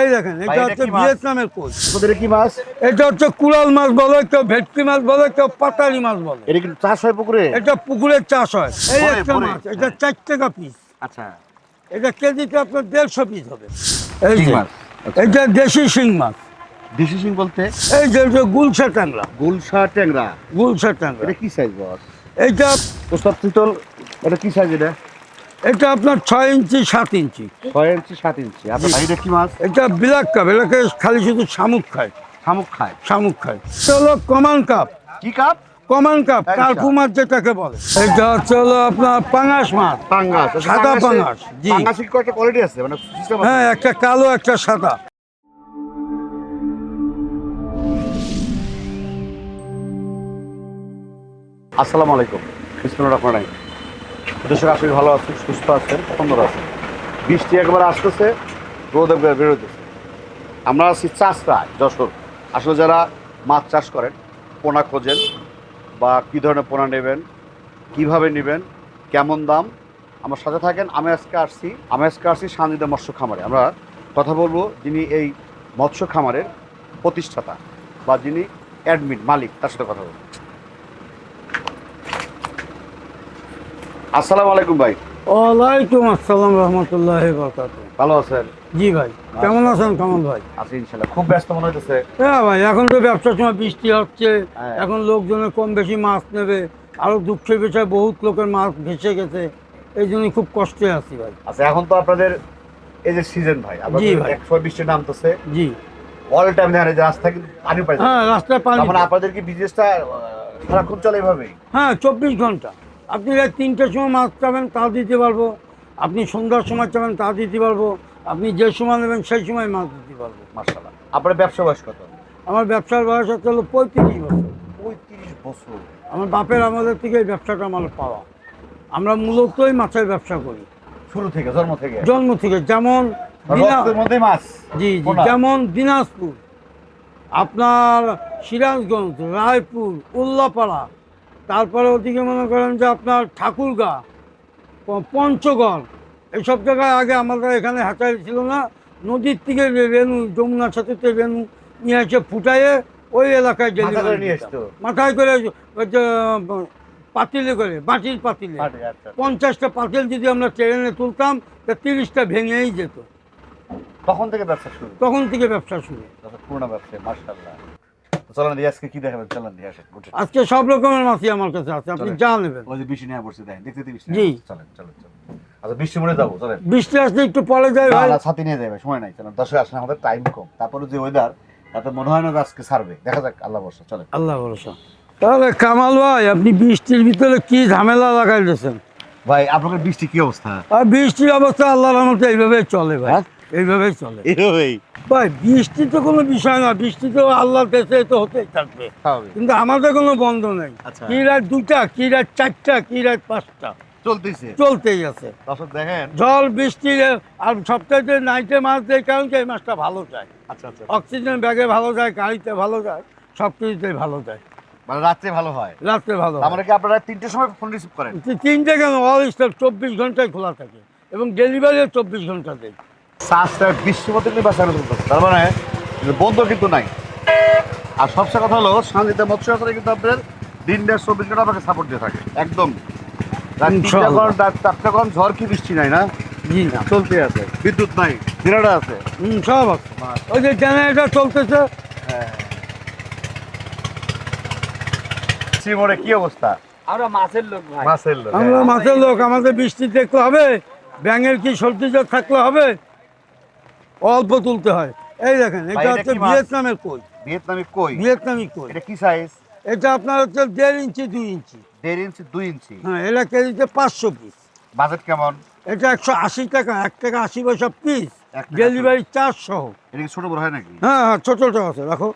এই দেখেন এটা হচ্ছে? ভিয়েতনামের কোচ। তোদের কি মাছ? এটা হচ্ছে কুড়াল মাছ বলে কেউ ভেটকি মাছ বলে কেউ পাতালি মাছ বলে। এটা কি চাষ হয় পুকুরে? এটা পুকুরের চাষ হয়। এই একটা মাছ এটা চার টাকা পিস আচ্ছা। এটা কেজিতে আপনার দেড়শো পিস হবে। এই মাছ। আচ্ছা। এটা দেশি শিং মাছ। দেশি শিং বলতে? এই যে যে গুলশা ট্যাংরা। গুলশা ট্যাংরা। গুলশা ট্যাংরা। এটা কি সাইজ বস? এইটা প্রস্তাব শীতল এটা কি সাইজ এটা? এটা আপনার ছয় ইঞ্চি সাত ইঞ্চি। ছয় ইঞ্চি সাত ইঞ্চি। এটা কি মাছ এটা বিলাক কাপ এটাকে খালি শুধু শামুক খায়। শামুক খায়? শামুক খায়। এটা হলো কমান কাপ। কি কাপ? কমান কাপ। কার্পু মাছ যেটাকে বলে। এটা হচ্ছে হলো আপনার পাঙাশ মাছ। পাঙ্গাস সাদা পাঙ্গাস, জি। পাঙ্গাসের কয়টা কোয়ালিটি আছে মানে হ্যাঁ একটা কালো একটা সাদা। আসসালামু আলাইকুম। বিসমুল্লাহ রহমান রাহিম। দেশের আসলে ভালো আছেন, সুস্থ আছেন, সুন্দর আছেন? বৃষ্টি একবার আসতেছে, রোদ একবার বেরোতেছে। আমরা আছি চাষরায়, যশোর। আসলে যারা মাছ চাষ করেন, পোনা খোঁজেন বা কী ধরনের পোনা নেবেন, কীভাবে নেবেন, কেমন দাম, আমার সাথে থাকেন আমি আজকে আসছি আমি আজকে আসছি শান্তিদা মৎস্য খামারে। আমরা কথা বলব যিনি এই মৎস্য খামারের প্রতিষ্ঠাতা বা যিনি অ্যাডমিন মালিক, তার সাথে কথা বলব। আসসালামু আলাইকুম ভাই। ওয়ালাইকুম আসসালাম রহমতুল্লাহ ভালো আছেন? জি ভাই কেমন আছেন? কামাল ভাই? আছি ইনশাল্লাহ খুব ব্যস্ত মনে হইতেছে। হ্যাঁ ভাই এখন তো ব্যবসার সময় বৃষ্টি হচ্ছে হ্যাঁ। এখন লোকজনের কম বেশি মাছ নেবে আরও দুঃখের বিষয় বহুত লোকের মাছ ভেসে গেছে এই জন্য খুব কষ্টে আছি ভাই। আচ্ছা এখন তো আপনাদের এই যে সিজন ভাই আপনাদের ভাই। একশো বৃষ্টি নামতেছে। জি। অল টাইম এই যে রাস্তা কিন্তু পানি পাই হ্যাঁ রাস্তায় পানি আপনাদের কি বিজনেসটা সারাক্ষণ চলে এভাবেই? হ্যাঁ চব্বিশ ঘণ্টা। আপনি রাত তিনটের সময় মাছ চাবেন তা দিতে পারব। আপনি সন্ধ্যার সময় চাবেন তা দিতে পারব। আপনি যে সময় নেবেন সেই সময় মাছ দিতে পারব মার্শাল্লাহ আপনার ব্যবসা বয়স কত? আমার ব্যবসার বয়স হচ্ছে হলো পঁয়ত্রিশ বছর। পঁয়ত্রিশ বছর। আমার বাপের আমাদের থেকে এই ব্যবসাটা আমার পাওয়া। আমরা মূলতই মাছের ব্যবসা করি। শুরু থেকে জন্ম থেকে? জন্ম থেকে যেমন মধ্যে মাছ? জি জি যেমন দিনাজপুর আপনার সিরাজগঞ্জ রায়পুর উল্লাপাড়া তারপরে ওদিকে মনে করেন যে আপনার ঠাকুরগা পঞ্চগড় এইসব জায়গায় আগে আমাদের এখানে হ্যাচারি ছিল না। নদীর থেকে রে- রেনু যমুনা সেতুতে রেনু নিয়ে এসে ফুটাইয়ে ওই এলাকায় মাথায় করে ওই যে, পাতিলে করে মাটির পাতিলে। আচ্ছা, আচ্ছা। পঞ্চাশটা পাতিল যদি আমরা ট্রেনে তুলতাম তা তিরিশটা ভেঙেই যেত। তখন থেকে ব্যবসা শুরু? তখন থেকে ব্যবসা শুরু। পুরোনো ব্যবসা মার্শাল্লাহ চলেন দিয়ে আজকে কি দেখাবেন? চলেন দিয়ে আসেন আজকে সব রকমের মাছই আমার কাছে আছে আপনি যা নেবেন। ওই যে বৃষ্টি নিয়ে পড়ছে দেখেন দেখতে বৃষ্টি জি। চলেন চলেন চলেন। আচ্ছা বৃষ্টি মনে যাব চলেন। বৃষ্টি আসলে একটু পরে যায় না ছাতি নিয়ে যাবে সময় নাই চলেন। দশে আসেন আমাদের টাইম কম। তারপরে যে ওয়েদার তাতে মনে হয় না আজকে দেখা যাক আল্লাহ চলেন। আল্লাহ ভরসা। তাহলে কামাল ভাই আপনি বৃষ্টির ভিতরে কি ঝামেলা লাগাই দিয়েছেন? ভাই আপনাদের বৃষ্টি কি অবস্থা? আর বৃষ্টির অবস্থা আল্লাহর রহমতে এইভাবেই চলে ভাই। হ্যাঁ? এইভাবেই চলে। এইভাবেই। ভাই বৃষ্টি তো কোনো বিষয় না বৃষ্টি তো আল্লাহর দেশে তো হতেই থাকবে। কিন্তু আমাদের কোনো বন্ধ নেই। আচ্ছা। কি রাত দুটা কি রাত চারটা কি রাত পাঁচটা? চলতেছে। চলতেই আছে। দর্শক দেখেন। জল বৃষ্টি আর সপ্তাহে নাইটে মাছ দেয় কারণ কি এই মাছটা ভালো যায়। আচ্ছা আচ্ছা। অক্সিজেন ব্যাগে ভালো যায় গাড়িতে ভালো যায় সব কিছুতেই ভালো যায়। মানে রাত্রে ভালো হয়। রাত্রে ভালো তার মানে কি আপনারা তিনটের সময় ফোন রিসিভ করেন? তিনটে কেন? অল স্টার চব্বিশ ঘন্টায় খোলা থাকে। এবং ডেলিভারিও চব্বিশ ঘণ্টা দেয়। সাজটা বিশ্বপতি নির্বাচন তার মানে বন্ধ কিন্তু নাই। আর সবচেয়ে কথা হলো শান্তিতে মৎস্য আচারে কিন্তু আপনাদের দিন দেড় চব্বিশ ঘণ্টা আপনাকে সাপোর্ট দিয়ে থাকে একদম। চারটা কোন ঝড় কি বৃষ্টি নাই না? চলতে আছে বিদ্যুৎ নাই জেনারেটর আছে। হুম, সব আছে। ওই যে জেনারেটর চলতেছে। হ্যাঁ শ্রীমোড়ে কি অবস্থা? আমরা মাছের লোক মাছের লোক আমরা মাছের লোক আমাদের বৃষ্টি দেখতে হবে ব্যাঙের কি সর্দি জ্বর থাকলে হবে? অল্প তুলতে হয়। এই দেখেন এটা হচ্ছে? ভিয়েতনামের কই? ভিয়েতনামি কই? ভিয়েতনামি কই। এটা কি সাইজ এটা আপনার হচ্ছে দেড় ইঞ্চি দুই ইঞ্চি। দেড় ইঞ্চি দুই ইঞ্চি? হ্যাঁ এটা কেজিতে পাঁচশো পিস বাজেট কেমন? এটা একশো আশি টাকা এক টাকা আশি পয়সা পিস ডেলিভারি চার্জ সহ। এটা কি ছোট বড় হয় নাকি? হ্যাঁ হ্যাঁ ছোট ছোট আছে রাখো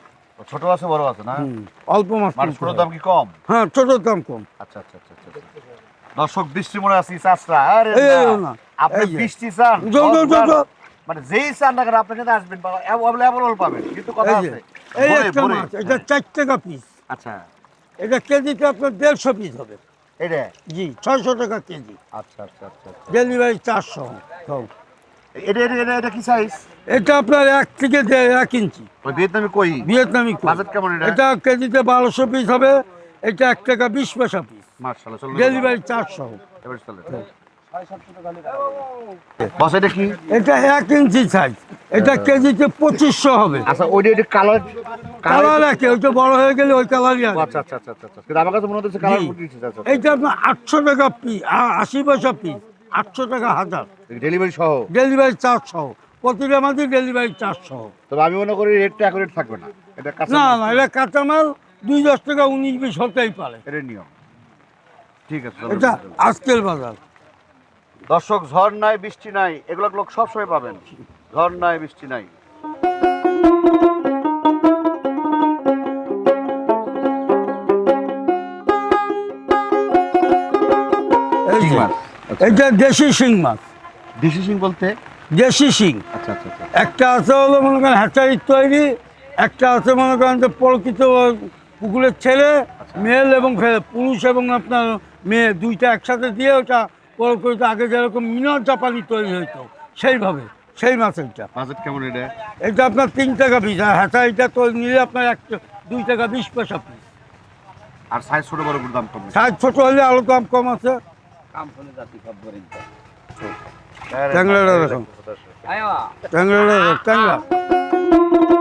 ছোট আছে বড় আছে না? অল্প মাছ মানে ছোট দাম কি কম? হ্যাঁ ছোটোর দাম কম। আচ্ছা আচ্ছা আচ্ছা আচ্ছা, আচ্ছা। দর্শক বৃষ্টি মনে আছে চাষরা আরে না। আপনি বৃষ্টি চান। মানে যেই চান না কিন্তু আসবেন অ্যাভেলেবল পাবেন কিন্তু কথা আছে। এই একটা মাছ এটা চার টাকা পিস আচ্ছা। এটা কেজিতে আপনার দেড়শো পিস হবে। এটা জি ছয়শো টাকা কেজি। আচ্ছা আচ্ছা আচ্ছা আচ্ছা। ডেলিভারি চারশো। সব এটা এটা এটা এটা কি সাইজ এটা আপনার এক থেকে এক ইঞ্চি। ওই ভিয়েতনামি কই? ভিয়েতনামি কই। বাজেট কেমন এটা? এটা কেজিতে বারোশো পিস হবে এটা এক টাকা বিশ পয়সা পিস ডেলিভারি চারশো। এবার চলে। বস এটা কি? এটা এক ইঞ্চি সাইজ এটা কেজিতে পঁচিশশো হবে। আচ্ছা কালার কালার একে ওইটা বড় হয়ে গেলে ওই কালারই আছে। আচ্ছা আচ্ছা আচ্ছা আচ্ছা কিন্তু আমার কাছে মনে হচ্ছে কালার এইটা আপনার আটশো টাকা পিস আশি পয়সা আটশো টাকা হাজার। ডেলিভারি সহ। ডেলিভারি চার্জ সহ। প্রতিটা ডেলিভারি চার্জ সহ। তবে আমি মনে করি রেটটা অ্যাকুরেট থাকবে না। এটা কাঁচা না না এটা কাঁচামাল দুই দশ টাকা উনিশ বিশ হতেই পারে। এটা নিয়ম। ঠিক আছে এটা। আজকের বাজার। দর্শক ঝড় নাই বৃষ্টি নাই এগুলো লোক সবসময় পাবেন। ঝড় নাই বৃষ্টি নাই। শিং। এটা দেশি শিং মাছ দেশি সিং বলতে? দেশি শিং আচ্ছা আচ্ছা আচ্ছা। একটা আছে হলো মনে করেন হ্যাচারির তৈরি একটা আছে মনে করেন যে প্রকৃত পুকুরের ছেলে মেল এবং পুরুষ এবং আপনার মেয়ে দুইটা একসাথে দিয়ে ওটা প্রকৃত আগে যেরকম মিনার জাপানি তৈরি হইতো সেইভাবে সেই মাছ এটা বাজেট কেমন এটা? এটা আপনার তিন টাকা পিস আর হ্যাচারিটা তো নিলে আপনার এক দুই টাকা বিশ পয়সা পিস। আর সাইজ ছোট বড় দাম কম সাইজ ছোট হলে আরও দাম কম আছে। ট্যাংরাটা দেখুন। ট্যাংরাটা দেখুন, ট্যাংরা। এই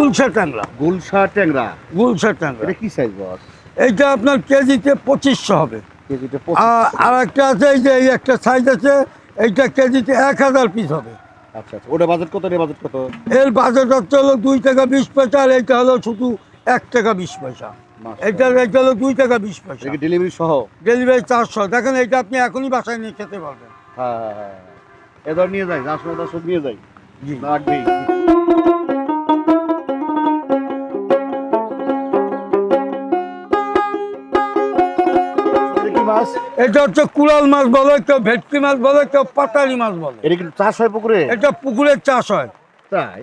গুলশা ট্যাংরা। গুলশা ট্যাংরা। গুলশা ট্যাংরা। এটা কি সাইজ বস এইটা আপনার কেজিতে পঁচিশশো হবে। কেজিতে আর- একটা আছে এই যে এই একটা সাইজ আছে এইটা কেজিতে এক হাজার পিস হবে। আচ্ছা আচ্ছা। ওটা বাজেট কত বাজেট কত? এর বাজেট হচ্ছে হলো দুই টাকা বিশ পয়সা আর এইটা হলো শুধু এক টাকা বিশ পয়সা। হলো দুই টাকা বিশ পয়সা। ডেলিভারি সহ? ডেলিভারি চারশো। দেখেন এইটা আপনি এখনই বাসায় নিয়ে খেতে পারবেন। হ্যাঁ হ্যাঁ হ্যাঁ। এবার নিয়ে যাই যার সময় তার সময় নিয়ে যাই। জি। লাগবেই। মাছ এটা হচ্ছে কুড়াল মাছ বলে কেউ ভেটকি মাছ বলে কেউ পাতালি মাছ বলে। এটা কি চাষ হয় পুকুরে? এটা পুকুরের চাষ হয়। তাই?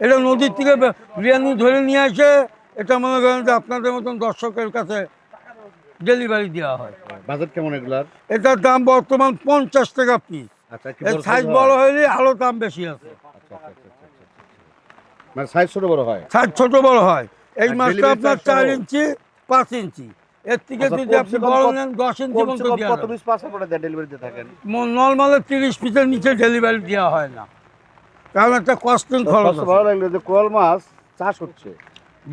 এটা নদীর থেকে বিরিয়ানি ধরে নিয়ে আসে এটা মনে করেন যে আপনাদের মতন দর্শকের কাছে ডেলিভারি দেওয়া হয়। বাজেট কেমন এগুলার? এটার দাম বর্তমান পঞ্চাশ টাকা পিস আচ্ছা এর সাইজ বড়? হলে আরও দাম বেশি আছে। আচ্ছা, আচ্ছা। মানে সাইজ ছোট বড় হয়? সাইজ ছোট বড় হয়। এই মাছটা আপনার চার ইঞ্চি পাঁচ ইঞ্চি। এর থেকে আচ্ছা, যদি আপনি বড় নেন দশ ইঞ্চি কত পিস পাসে করে দেয় ডেলিভারিতে থাকেন নর্মালে তিরিশ পিসের নিচে ডেলিভারি দেওয়া হয় না। কারণ একটা কস্টিং খরচ ভালো লাগল যে কোরাল মাছ চাষ হচ্ছে।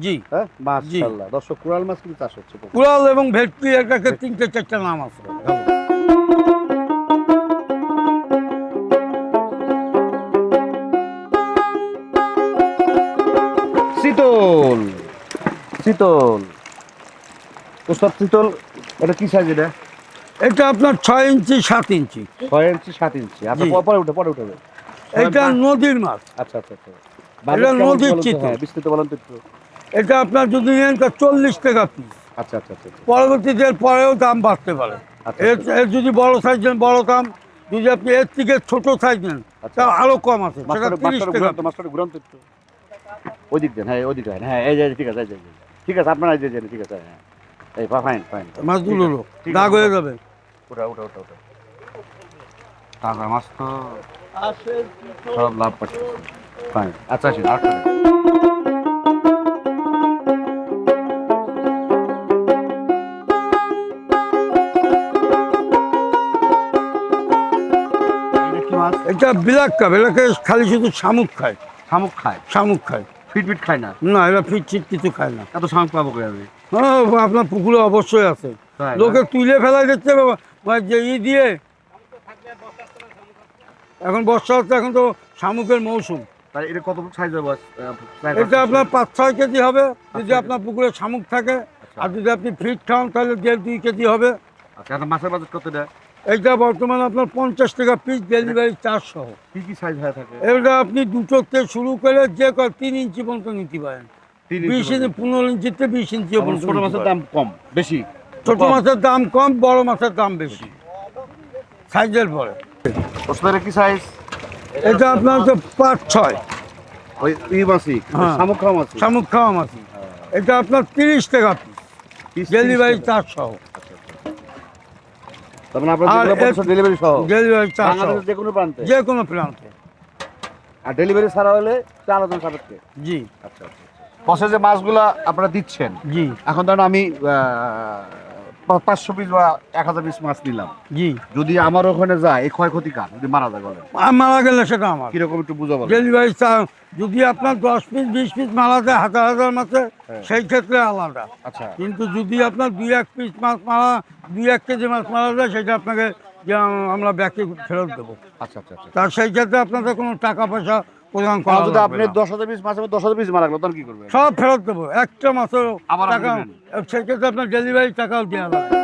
জি। হ্যাঁ মাশাআল্লাহ। দর্শক কোরাল মাছ কিন্তু চাষ হচ্ছে। কুড়াল এবং ভেটকি এটাকে তিনটে চারটে নাম আছে। শীতল শীতল। এটা কি সাইজ এটা? এটা আপনার ছয় ইঞ্চি সাত ইঞ্চি। ছয় ইঞ্চি সাত ইঞ্চি। আচ্ছা পরে উঠে পরে এটা নদীর মাছ। আচ্ছা আচ্ছা আচ্ছা। এটা নদীর চিতল। হ্যাঁ বিস্তৃত বলেন তো একটু। এটা আপনার যদি নেন তা চল্লিশ টাকা পিস আচ্ছা আচ্ছা আচ্ছা আচ্ছা। পরবর্তীতে পরেও দাম বাড়তে পারে। আচ্ছা, এর। যদি বড় সাইজ নেন বড় দাম। যদি আপনি এর থেকে ছোট সাইজ নেন আচ্ছা। তা আরও কম আছে। মাস্টার ঘুরান তো একটু। ওই দিক দেন হ্যাঁ ওই দিক দেন। হ্যাঁ এই ঠিক আছে ঠিক আছে আপনারা ঠিক আছে হ্যাঁ। এই ফাইন ফাইন মাছগুলো। দাগ হয়ে যাবে। উঠা উঠা উঠা উঠা। তাজা মাছ তো সব লাভ পাচ্ছে ফাইন আচ্ছা আসেন আর মাছ এটা বিলাক কাপ এটাকে খালি শুধু শামুক খায়। শামুক খায়? শামুক খায়। ফিট ফিট খায় না? না এরা ফিট চিট কিছু খায় না। এত শামুক পাবো কই আমি? হ্যাঁ আপনার পুকুরে অবশ্যই আছে। লোকে তুলে ফেলা যাচ্ছে বাবা। যে ই দিয়ে। এখন বর্ষা হচ্ছে এখন তো শামুকের মৌসুম। এটা কত সাইজ হবে এটা আপনার পাঁচ ছয় কেজি হবে যদি আপনার পুকুরে শামুক থাকে আচ্ছা। আর যদি আপনি ফিট খান তাহলে দেড় দুই কেজি হবে। আচ্ছা মাছের বাজার কত দেয় এইটা বর্তমানে আপনার পঞ্চাশ টাকা পিস ডেলিভারি চার্জ সহ। কি কি সাইজ হয়ে থাকে? এটা আপনি দুটো থেকে শুরু করে যে কয় তিন ইঞ্চি পর্যন্ত নিতে পারেন। বিশ ইঞ্চি পনেরো ইঞ্চিতে বিশ ইঞ্চি ছোট মাছের দাম কম বেশি। ছোট মাছের দাম কম বড় মাছের দাম বেশি। সাইজের পরে। ওষুধের কি সাইজ এটা আপনার হচ্ছে পাঁচ ছয়। ওই ই মাছই। শামুক খাওয়া মাছ শামুক খাওয়া মাছ এটা আপনার তিরিশ টাকা পিস ডেলিভারি 30 টাকা। চার্জ সহ। ডেলিভারি সহ। ডেলিভারি চার্জ যে কোনো প্রান্তে। যে কোনো প্রান্তে। আর ডেলিভারি ছাড়া হলে চার হাজার সাপেক্ষে। জি। আচ্ছা। বসে যে মাছগুলা আপনারা দিচ্ছেন? জি। এখন ধরেন আমি পাঁচশো পিস বা এক হাজার পিস মাছ নিলাম। জি। যদি আমার ওখানে যায় এই ক্ষয়ক্ষতি কার যদি মারা যায় আর মারা গেলে সেটা আমার। কীরকম একটু বুঝা বলেন। ডেলিভারি চার্জ যদি আপনার দশ পিস বিশ পিস মারা যায় হাজার হাজার মাছে হ্যাঁ। সেই ক্ষেত্রে আলাদা। আচ্ছা। কিন্তু যদি আপনার দুই এক পিস মাছ মারা দুই এক কেজি মাছ মারা যায় সেটা আপনাকে আমরা ব্যাকে ফেরত দেবো। আচ্ছা আচ্ছা আচ্ছা। তার সেই ক্ষেত্রে আপনাদের কোনো টাকা পয়সা প্রদান করা যদি আপনি দশ হাজার পিস মাছ দশ হাজার পিস মারা গেলো তখন কি করবেন? সব ফেরত দেবো। একটা আবার টাকা দেবেন? সেই ক্ষেত্রে আপনার ডেলিভারি টাকাও দেওয়া লাগবে।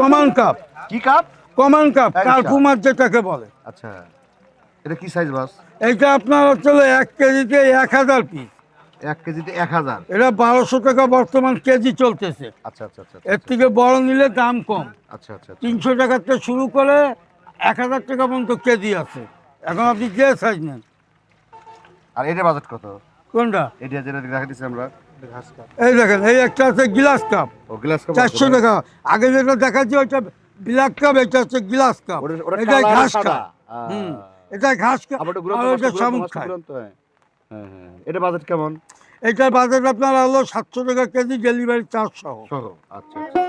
কমান কাপ কি কাপ কমান কাপ যেটাকে বলে। আচ্ছা। এটা কি সাইজ মাছ এইটা আপনার হচ্ছে এক কেজিতে এক হাজার পিস এক কেজিতে এক হাজার। এটা বারোশো টাকা বর্তমান কেজি চলতেছে। আচ্ছা আচ্ছা আচ্ছা এর থেকে বড় নিলে দাম কম। আচ্ছা আচ্ছা আচ্ছা। তিনশো টাকার থেকে শুরু করে এক হাজার টাকা পর্যন্ত কেজি আছে। এখন আপনি যে সাইজ নেন। আর এটা বাজেট কত? কোনটা? এটা যেটা দেখা দিচ্ছি আমরা। এই দেখেন এই একটা আছে গ্লাস কাপ ও গ্লাস কাপ চারশো টাকা। আগে যেটা দেখাচ্ছি ওইটা ব্ল্যাক কাপ এটা হচ্ছে গ্লাস কাপ এটা ঘাস আহ। হুম এটা ঘাস ওটা আর ওইটা শামুক খায় হ্যাঁ হ্যাঁ হ্যাঁ। এটা বাজেট কেমন? এটার বাজার আপনার হলো সাতশো টাকা কেজি ডেলিভারি চার্জ সহ। সহ আচ্ছা আচ্ছা।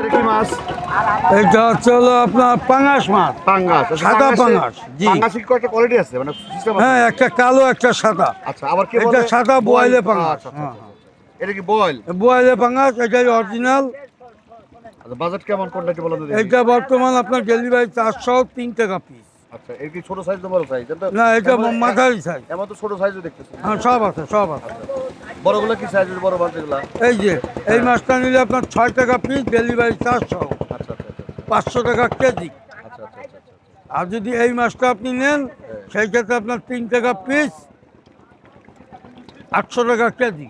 এটা মাছ? এটা হচ্ছে হলো আপনার পাঙাশ মাছ। পাঙ্গাস আচ্ছা, সাদা পাঙ্গাসে- পাঙ্গাস, জি। পাঙ্গাসের কয়েকটা কোয়ালিটি আছে? মানে হ্যাঁ একটা কালো একটা সাদা। আচ্ছা আবার কি এটা বলে? সাদা বোয়ালে পাঙ্গাস আচ্ছা, আচ্ছা। এটা কি বয়েল? বোয়ালে পাঙ্গাস এটাই অরিজিনাল আচ্ছা বাজেট কেমন কোনটা কি বলেন এটা বর্তমান আপনার ডেলিভারি চারশো তিন টাকা পিস আচ্ছা এর কি ছোট সাইজ বড় সাইজ না এটা মাঝারি সাইজ এমন তো ছোট সাইজও দেখতেছি। হ্যাঁ সব আছে সব আছে। বড়গুলো কি সাইজ বড় মাছ এই যে এই মাছটা নিলে আপনার ছয় টাকা পিস ডেলিভারি আচ্ছা আচ্ছা আচ্ছা। পাঁচশো টাকা কেজি। আচ্ছা আচ্ছা আচ্ছা আচ্ছা আর যদি এই মাছটা আপনি নেন সেই ক্ষেত্রে আপনার তিন টাকা পিস আটশো টাকা কেজি।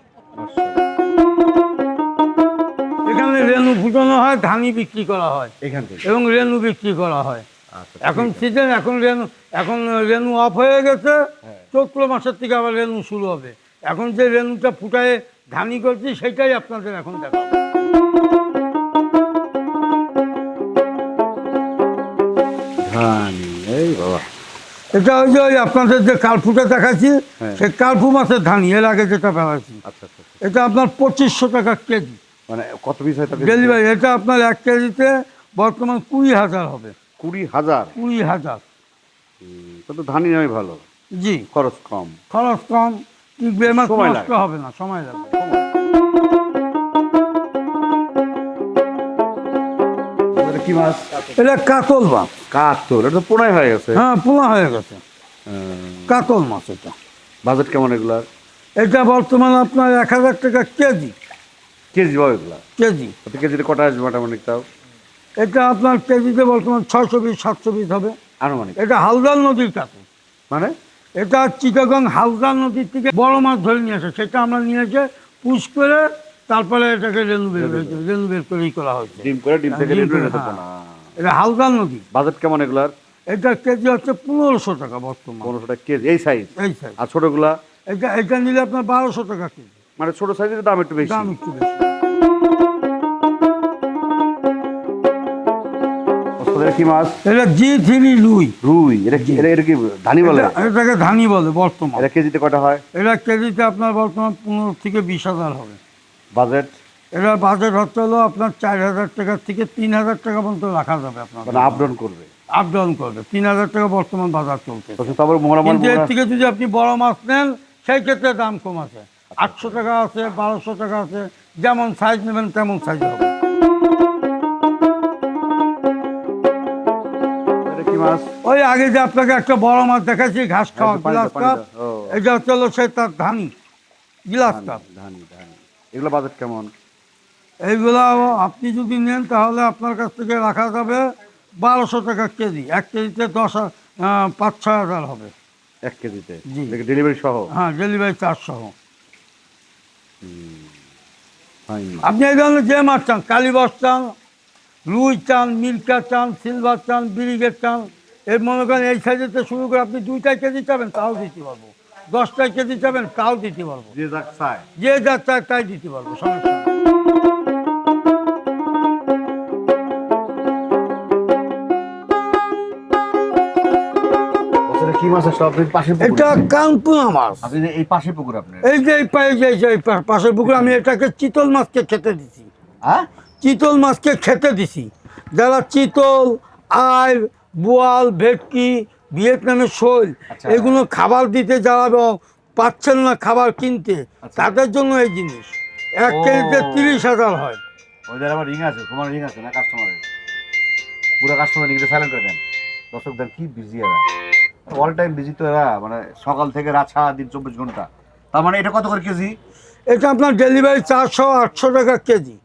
এখানে রেনু ফুটানো হয় ধানি বিক্রি করা হয় এখান থেকে। এবং রেনু বিক্রি করা হয়। আচ্ছা এখন সিজন এখন রেনু এখন রেনু অফ হয়ে গেছে। চৈত্র মাসের থেকে আবার রেনু শুরু হবে। এখন যে রেনুটা ফুটায় ধানি করছি সেটাই আপনাদের এখন দেখা ধানি এই বাবা। এটা ওই যে ওই আপনাদের যে কালফুটা দেখাচ্ছি হ্যাঁ। সেই কালফু মাছের ধানি এর আগে যেটা আচ্ছা আচ্ছা। এটা আপনার পঁচিশশো টাকা কেজি। মানে কত পিস হয় ডেলিভারি এটা আপনার এক কেজিতে বর্তমান কুড়ি হাজার হবে। কুড়ি হাজার? কুড়ি হাজার। তো তো ধানি নয় ভালো। জি। খরচ কম। খরচ কম সময় নষ্ট হবে না সময় লাগবে। কি মাছ? এটা কাতল মাছ। কাতল এটা তো হয়ে গেছে। হ্যাঁ পোনা হয়ে গেছে। কাতল মাছ এটা। বাজেট কেমন এগুলার? এটা বর্তমান আপনার এক হাজার টাকা কেজি। কেজি পাও এগুলা? কেজি। কেজিতে কটা আসবে মোটামুটি তাও? এটা আপনার কেজিতে বর্তমান ছয়শো পিস সাতশো পিস হবে। আনুমানিক। এটা হালদার নদীর কাছে। মানে? এটা চিটাগং হালদার নদীর থেকে বড় মাছ ধরে নিয়ে আসে। সেটা আমরা নিয়ে এসে পুষ করে তারপরে এটাকে রেনু বের রেনু বের। করেই করা হয়েছে। ডিম করে ডিম থেকে হ্যাঁ। এটা হালদার নদী। বাজেট কেমন এগুলার? এটা কেজি হচ্ছে পনেরোশো টাকা বর্তমান। পনেরোশো টাকা কেজি। এই সাইজ এই সাইজ আর ছোটগুলা? এটা এটা নিলে আপনার বারোশো টাকা কেজি। মানে ছোট সাইজের দাম একটু বেশি। দাম একটু বেশি। কি মাছ? এটা জি থ্রি লুই রুই এটা কি এটা এটা কি ধানি বলে? এটাকে ধানি বলে বর্তমান। এটা কেজিতে কটা হয়? এটা কেজিতে আপনার বর্তমান পনেরো থেকে বিশ হাজার হবে। বাজেট? এটা বাজেট হচ্ছে হলো আপনার চার হাজার টাকা থেকে তিন হাজার টাকা পর্যন্ত রাখা যাবে আপনার। মানে করবে। করবে। তিন হাজার টাকা বর্তমান বাজার চলছে তারপর এর থেকে যদি আপনি বড় মাছ নেন সেই ক্ষেত্রে দাম কম আছে। আটশো টাকা আছে বারোশো টাকা আছে যেমন সাইজ নেবেন তেমন সাইজ হবে। ওই আগে যে আপনাকে একটা বড় মাছ দেখাচ্ছি ঘাস খাওয়া একদম গ্লাস কাপ। এটা হচ্ছে হলো সে তার ধানি গ্লাস কাপ। ধানি ধানি। এগুলো বাজেট কেমন? এইগুলো আপনি যদি নেন তাহলে আপনার কাছ থেকে রাখা যাবে বারোশো টাকা কেজি এক কেজিতে দশ পাঁচ ছয় হাজার হবে। এক কেজিতে? জি। ডেলিভারি সহ? হ্যাঁ ডেলিভারি চার্জ সহ। আপনি এই ধরনের যে মাছ চান কালীবাস চান রুই চান মিল্কা চান সিলভার চান বিরিগেট চান এর মনে করেন এই সাইজেতে শুরু করে আপনি দুইটায় কেজি চাবেন তাও দিতে পারব। দশটায় কেজি চাবেন তাও দিতে পারব। যে যা চায়। যে যা চায় তাই দিতে পারব সমস্যা কি মাছ আসলে আপনি পাশে পুকুর। এটা কানপুনা মাছ আপনি এই পাশে পুকুর আপনার। এই যে এই যে- এই যে এই পা- পাশের পুকুরে আমি এটাকে চিতল মাছকে খেতে দিছি। হ্যাঁ? চিতল মাছকে খেতে দিছি। যারা চিতল আয় বোয়াল ভেটকি ভিয়েতনামের শোল আচ্ছা। এগুলো খাবার দিতে যারা পাচ্ছেন না খাবার কিনতে আচ্ছা। তাদের জন্য এই জিনিস। এক কেজিতে তিরিশ হাজার হয়। ওদের আবার রিং আছে তোমার রিং আছে না কাস্টমারের পুরো কাস্টমার রিংটা সাইলেন্ট করে দেন। দর্শকদের কি বিজি এরা। অল টাইম বিজি তো এরা মানে সকাল থেকে রাত সারা দিন চব্বিশ ঘণ্টা। তার মানে এটা কত করে কেজি? এটা আপনার ডেলিভারি চারশো আটশো টাকা কেজি।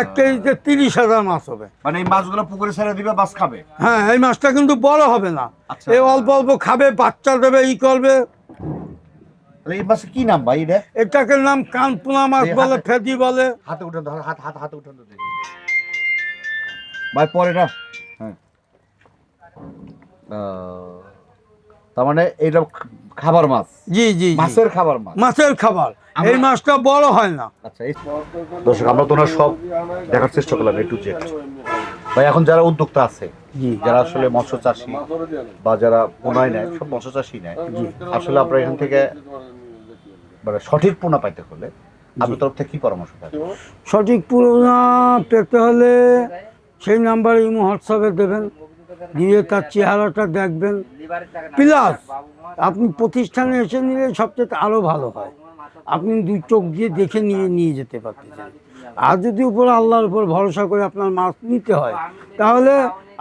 এক কেজিতে তিরিশ হাজার মাছ হবে। মানে এই মাছগুলো পুকুরে ছেড়ে দিবে মাছ খাবে? হ্যাঁ এই মাছটা কিন্তু বড় হবে না। আচ্ছা। এই অল্প অল্প খাবে বাচ্চা দেবে ই করবে। এই মাছের কি নাম ভাই এটা? এটাকে নাম কানপুনা মাছ বলে ফেদি বলে। হাতে উঠান তো হাত হাত হাতে উঠান তো দেখি। ভাই পরে না। হ্যাঁ। তার মানে এটা খাবার মাছ। জি জি। মাছের খাবার মাছ। মাছের খাবার। এই মাছটা বড় হয় না। আচ্ছা দর্শক আমরা তো ওনার সব দেখার চেষ্টা করলাম একটু জেড ভাই এখন যারা উদ্যোক্তা আছে জি। যারা আসলে মৎস্য চাষী বা যারা পোনায় নেয় সব মৎস্য চাষি নেয় আসলে আপনার এখান থেকে মানে সঠিক পোনা পাইতে হলে আপনার তরফ থেকে কি পরামর্শ থাকে সঠিক পুরোনা পেতে হলে সেই নাম্বারে ইমো হোয়াটসঅ্যাপে দেবেন। দিয়ে তার চেহারাটা দেখবেন। প্লাস আপনি প্রতিষ্ঠানে এসে নিলে সবচেয়ে আরও ভালো হয়। আপনি দুই চোখ দিয়ে দেখে নিয়ে নিয়ে যেতে পারতেছেন। আর যদি উপর আল্লাহর উপর ভরসা করে আপনার মাছ নিতে হয়, তাহলে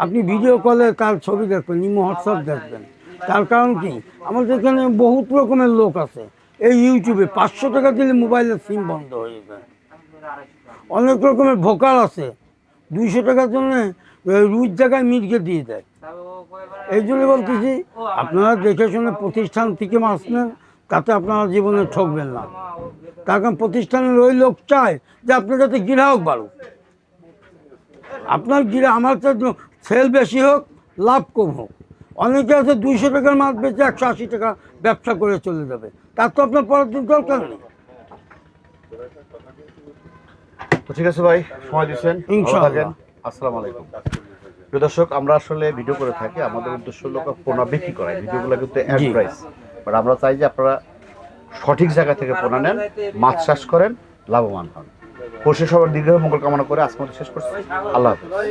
আপনি ভিডিও কলে তার ছবি দেখবেন ইমো হোয়াটসঅ্যাপ দেখবেন। তার কারণ কি? আমাদের এখানে বহুত রকমের লোক আছে। এই ইউটিউবে পাঁচশো টাকা দিলে মোবাইলের সিম বন্ধ হয়ে যায়। অনেক রকমের ভোকার আছে। দুইশো টাকার জন্য রুইর জায়গায় মিটকে দিয়ে দেয়। এই জন্য বলতেছি আপনারা দেখে শুনে প্রতিষ্ঠান থেকে মাছ নেন তাতে আপনারা জীবনে ঠকবেন না। তার কারণ প্রতিষ্ঠানের ওই লোক চায় যে আপনার যাতে গ্রাহক বাড়ুক। আপনার গিরা আমার তো সেল বেশি হোক লাভ কম হোক। অনেকে আছে দুইশো টাকার মাছ বেচে একশো আশি টাকা ব্যবসা করে চলে যাবে। তার তো আপনার পরের দিন দরকার নেই। তো ঠিক আছে ভাই সময় দিচ্ছেন ইনশাআল্লাহ। আসসালামু আলাইকুম। প্রিয় দর্শক আমরা আসলে ভিডিও করে থাকি। আমাদের উদ্দেশ্য হলো পোনা বিক্রি করা। ভিডিওগুলো কিন্তু অ্যাড প্রাইস বাট আমরা চাই যে আপনারা সঠিক জায়গা থেকে পোনা নেন মাছ চাষ করেন লাভবান হন। পশু সবার দীর্ঘ মঙ্গল কামনা করে আজকে মতো শেষ করছি। আল্লাহ হাফেজ।